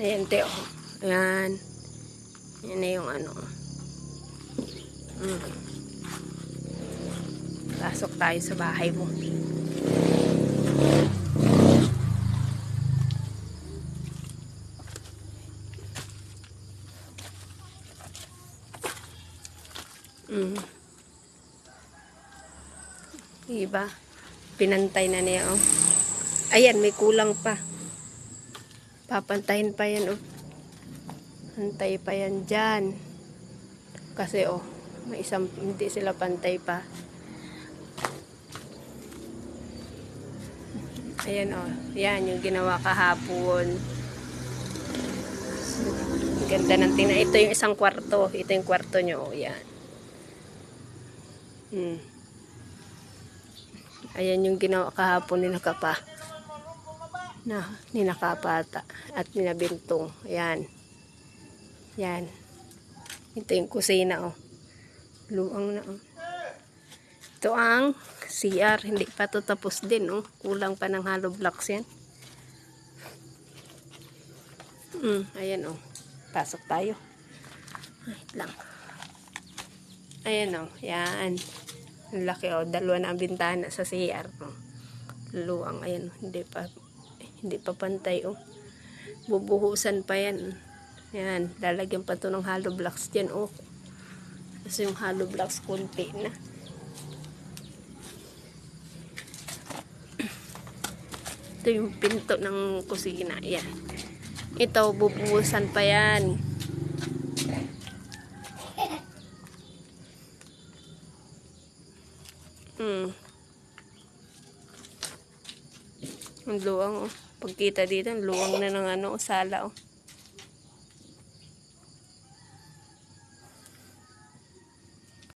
Ayan, Teo. Ayan. Yan na yung ano. Mm. Pasok tayo sa bahay mo. Mm. Diba? Pinantay na niya, oh. Ayan, may kulang pa. Papantayin pa yan, oh. Antay pa yan dyan. Kasi, oh, may isang, hindi sila pantay pa. Ayan, oh. Yan, yung ginawa kahapon. Ganda ng tingnan. Ito yung isang kwarto. Ito yung kwarto nyo, oh. Yan. Hmm. Ayan yung ginawa kahapon ni Nakapa. Na, ni Nakapata. At ni Nabintong. Ayan. Yan. Ito yung kusina, oh. Luang na, oh. Ito ang CR. Hindi pa to tapos din, oh. Kulang pa ng hollow blocks yan. Mm, ayan, oh. Pasok tayo. Wait lang. Ayan, oh. Yan. Ang laki, oh. Dalawa na ang bintana sa CR, oh. Luang, ayan. Hindi pa, hindi pa pantay, oh. Bubuhusan pa yan. Yan, lalagyan pa to ng hollow blocks dyan, oh. Kasi yung hollow blocks kunti na. Ito yung pinto ng kusina. Yan. Ito, bubuhusan pa yan. Hmm. Ang luwang, oh. Pagkita dito, ang luwang na ng ano, sala, oh.